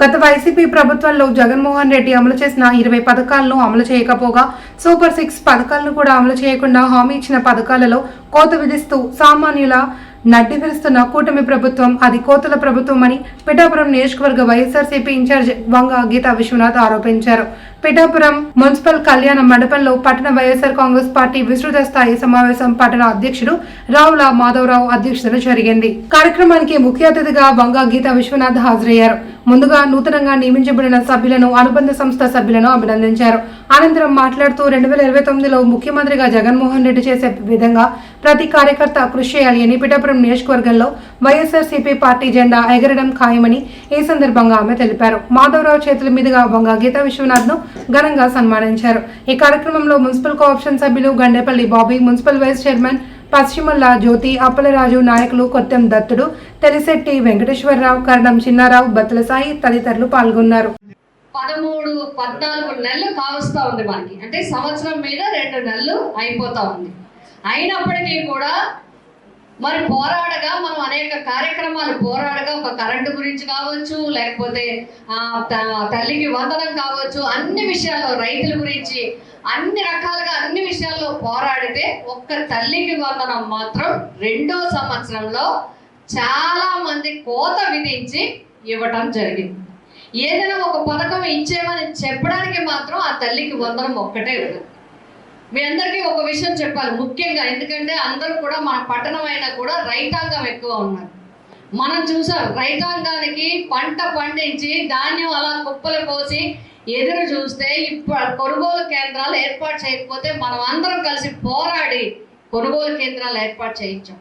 గత వైసీపీ ప్రభుత్వంలో జగన్మోహన్ రెడ్డి అమలు చేసిన ఇరవై పథకాలను అమలు చేయకపోగా సూపర్ సిక్స్ పథకాలను కూడా అమలు చేయకుండా హామీ ఇచ్చిన పథకాలలో కోత విధిస్తూ సామాన్యుల నడ్డి విరుస్తున్న కూటమి ప్రభుత్వం అది కోతల ప్రభుత్వం అని పిఠాపురం నియోజకవర్గ వైఎస్ఆర్సీపీ ఇన్ఛార్జ్ వంగ గీతా విశ్వనాథ్ ఆరోపించారు. పిఠాపురం మున్సిపల్ కళ్యాణ మండపంలో పట్టణ వైఎస్ఆర్ కాంగ్రెస్ పార్టీ విస్తృత స్థాయి సమావేశం పట్టణ అధ్యక్షుడు రావుల మాధవరావు అధ్యక్షతన జరిగింది. కార్యక్రమానికి ముఖ్య అతిథిగా వంగా గీత విశ్వనాథ్ హాజరయ్యారు. ముందుగా నూతనంగా నియమించబడిన సభ్యులను అనుబంధ సంస్థ సభ్యులను అభినందించారు. అనంతరం మాట్లాడుతూ రెండు వేల ఇరవై తొమ్మిదిలో ముఖ్యమంత్రిగా జగన్మోహన్ రెడ్డి చేసే విధంగా ప్రతి కార్యకర్త కృషి చేయాలి అని పిఠాపురం నియోజకవర్గంలో వైఎస్ఆర్సీపీ పార్టీ జెండా ఎగరడం ఖాయమని ఈ సందర్భంగా ఆమె తెలిపారు. మాధవరావు చేతుల మీదుగా బొంగ గీతా విశ్వనాథ్ను ఘనంగా సన్మానించారు. ఈ కార్యక్రమంలో మున్సిపల్ కోఆప్షన్ సభ్యులు Gandepalli Bobby municipal vice chairman Paschimalla Jyothi Appalaraju నాయకులు కొత్తెం దత్తుడు తెలిశెట్టి వెంకటేశ్వరరావు కరణం చిన్నారావు బత్తుల సాయి తదితరులు పాల్గొన్నారు. పదమూడు పద్నాలుగు నెలలు కావస్తా ఉంది మనకి. అంటే సంవత్సరం మీద రెండు నెలలు అయిపోతా ఉంది. అయినప్పటికీ కూడా మరి పోరాడగా మనం అనేక కార్యక్రమాలు పోరాడగా ఒక కరెంటు గురించి కావచ్చు లేకపోతే తల్లికి వందనం కావచ్చు అన్ని విషయాల్లో రైతుల గురించి అన్ని రకాలుగా అన్ని విషయాల్లో పోరాడితే ఒక్క తల్లికి వందనం మాత్రం రెండో సంవత్సరంలో చాలా మంది కోత విధించి ఇవ్వటం జరిగింది. ఏదైనా ఒక పథకం ఇచ్చేమని చెప్పడానికి మాత్రం ఆ తల్లికి వందనం ఒక్కటే ఉంటుంది మీ అందరికీ ఒక విషయం చెప్పాలి ముఖ్యంగా. ఎందుకంటే అందరూ కూడా మన పట్టణం అయినా కూడా రైతాంగం ఎక్కువ ఉన్నారు. మనం చూసాం రైతాంగానికి పంట పండించి ధాన్యం అలా కుప్పలు పోసి ఎదురు చూస్తే ఇప్పుడు కొనుగోలు కేంద్రాలు ఏర్పాటు చేయకపోతే మనం అందరం కలిసి పోరాడి కొనుగోలు కేంద్రాలు ఏర్పాటు చేయించాం.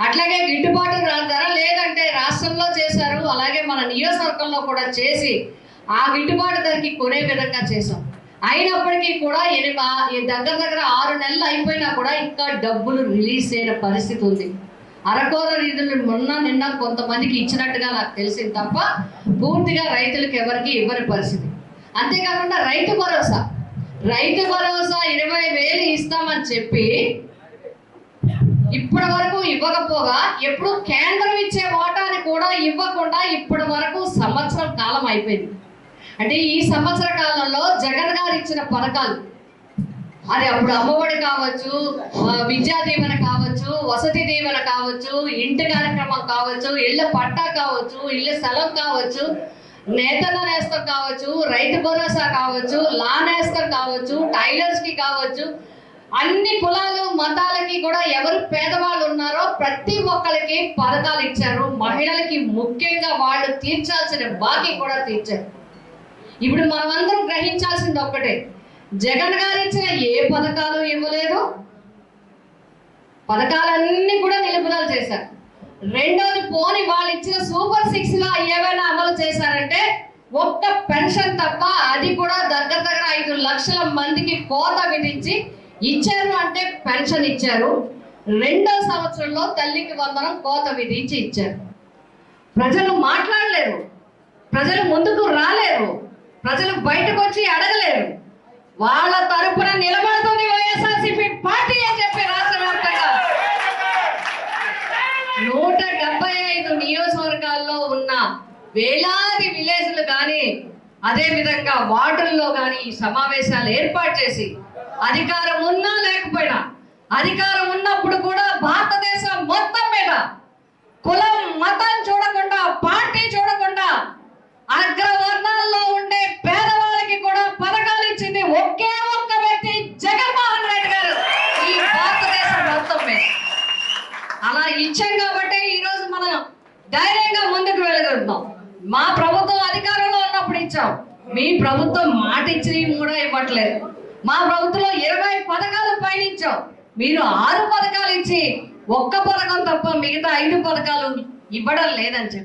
అట్లాగే గిట్టుబాటు రా- ధర లేదంటే రాష్ట్రంలో చేశారు. అలాగే మన నియోజకవర్గంలో కూడా చేసి ఆ గిట్టుబాటు ధరకి కొనే విధంగా చేశాం. అయినప్పటికీ కూడా ఎనిమిది దగ్గర దగ్గర ఆరు నెలలు అయిపోయినా కూడా ఇంకా డబ్బులు రిలీజ్ అయిన పరిస్థితి ఉంది. అరకోర నిధులు మొన్న నిన్న కొంతమందికి ఇచ్చినట్టుగా నాకు తెలిసింది తప్ప పూర్తిగా రైతులకు ఎవరికి ఇవ్వని పరిస్థితి. అంతేకాకుండా రైతు భరోసా. రైతు భరోసా ఇరవై వేలు ఇస్తామని చెప్పి ఇప్పటి వరకు ఇవ్వకపోగా ఎప్పుడు కేంద్రం ఇచ్చే వాటాని కూడా ఇవ్వకుండా ఇప్పటి వరకు సంవత్సరం కాలం అయిపోయింది. అంటే ఈ సంవత్సర కాలంలో జగన్ గారు ఇచ్చిన పథకాలు. అది అప్పుడు అమ్మఒడి కావచ్చు విద్యా దీవెన కావచ్చు వసతి దీవెన కావచ్చు ఇంటి కార్యక్రమం కావచ్చు ఇళ్ళ పట్టా కావచ్చు ఇళ్ళ స్థలం కావచ్చు నేతల నేస్తం కావచ్చు రైతు భరోసా కావచ్చు లా నేస్తం కావచ్చు టైలర్స్కి కావచ్చు అన్ని కులాలు మతాలకి కూడా ఎవరు పేదవాళ్ళు ఉన్నారో ప్రతి ఒక్కరికి పథకాలు ఇచ్చారు. మహిళలకి ముఖ్యంగా వాళ్ళు తీర్చాల్సిన బాకీ కూడా తీర్చారు. ఇప్పుడు మనమందరం గ్రహించాల్సింది ఒక్కటే. జగన్ గారు ఇచ్చిన ఏ పథకాలు ఇవ్వలేదు పథకాలన్నీ కూడా నిలుపుదల చేశారు. రెండోది పోని వాళ్ళు ఇచ్చిన సూపర్ సిక్స్లో ఏమైనా అమలు చేశారంటే ఒక్క పెన్షన్ తప్ప అది కూడా దగ్గర దగ్గర ఐదు లక్షల మందికి కోత విధించి ఇచ్చారు అంటే పెన్షన్ ఇచ్చారు. రెండో సంవత్సరంలో తల్లికి వందనం కోత విధించి ఇచ్చారు. ప్రజలు మాట్లాడలేరు. ప్రజలు ముందుకు రాలేరు. ప్రజలు బయటకు వచ్చి అడగలేరు. వాళ్ళ తరపున నిలబడుతుంది వైఎస్ఆర్సీపీ పార్టీ అని చెప్పి రాష్ట్ర వ్యాప్తంగా. నూట డెబ్బై ఐదు నియోజకవర్గాల్లో ఉన్న వేలాది విలేజ్లు కానీ అదే విధంగా వార్డుల్లో కానీ ఈ సమావేశాలు ఏర్పాటు చేసి అధికారం ఉన్నా లేకపోయినా అధికారం ఉన్నప్పుడు కూడా భారతదేశం మొత్తం మీద కులం మతం చూడకుండా పార్టీ చూడకుండా అగ్రవర్ణాల్లో ఉండే పేదవాళ్ళకి కూడా పథకాలు ఇచ్చింది ఒకే ఒక్క వ్యక్తి జగన్మోహన్ రెడ్డి గారు ఈ భారతదేశం మొత్తం మీద. అలా ఇచ్చాం కాబట్టి ఈరోజు మనం ధైర్యంగా ముందుకు వెళ్ళగలుగుతాం మా ప్రభుత్వం అధికారంలో ఉన్నప్పుడు ఇచ్చాం. మీ ప్రభుత్వం మాట ఇచ్చి కూడా ఇవ్వట్లేదు. మా ప్రభుత్వంలో ఇరవై పథకాలు పయనించాం. మీరు ఆరు పథకాలు ఇచ్చి ఒక్క పథకం తప్ప మిగతా ఐదు పథకాలు ఇవ్వడం లేదని చెప్పి.